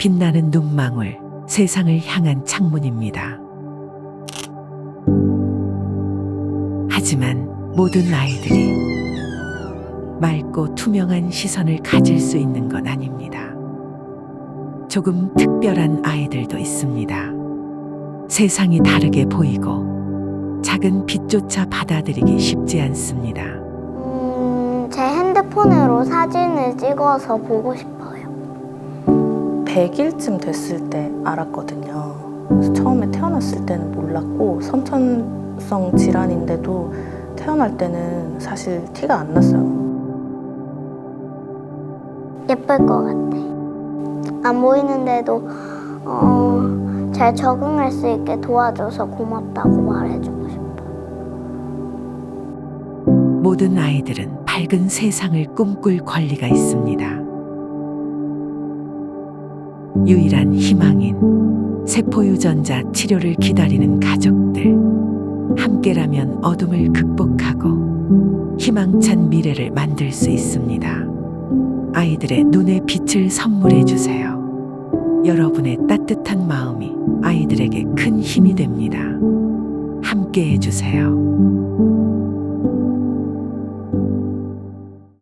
빛나는 눈망울, 세상을 향한 창문입니다. 하지만 모든 아이들이 맑고 투명한 시선을 가질 수 있는 건 아닙니다. 조금 특별한 아이들도 있습니다. 세상이 다르게 보이고 작은 빛조차 받아들이기 쉽지 않습니다. 음, 제 핸드폰으로 사진을 찍어서 보고 싶어요. 100일쯤 됐을 때 알았거든요. 그래서 처음에 태어났을 때는 몰랐고 선천성 질환인데도 태어날 때는 사실 티가 안 났어요. 예쁠 것 같아. 안 보이는데도 어, 잘 적응할 수 있게 도와줘서 고맙다고 말해주고 싶어. 모든 아이들은 밝은 세상을 꿈꿀 권리가 있습니다. 유일한 희망인 세포유전자 치료를 기다리는 가족들. 함께라면 어둠을 극복하고 희망찬 미래를 만들 수 있습니다. 아이들의 눈에 빛을 선물해 주세요. 여러분의 따뜻한 마음이 아이들에게 큰 힘이 됩니다. 함께 해주세요.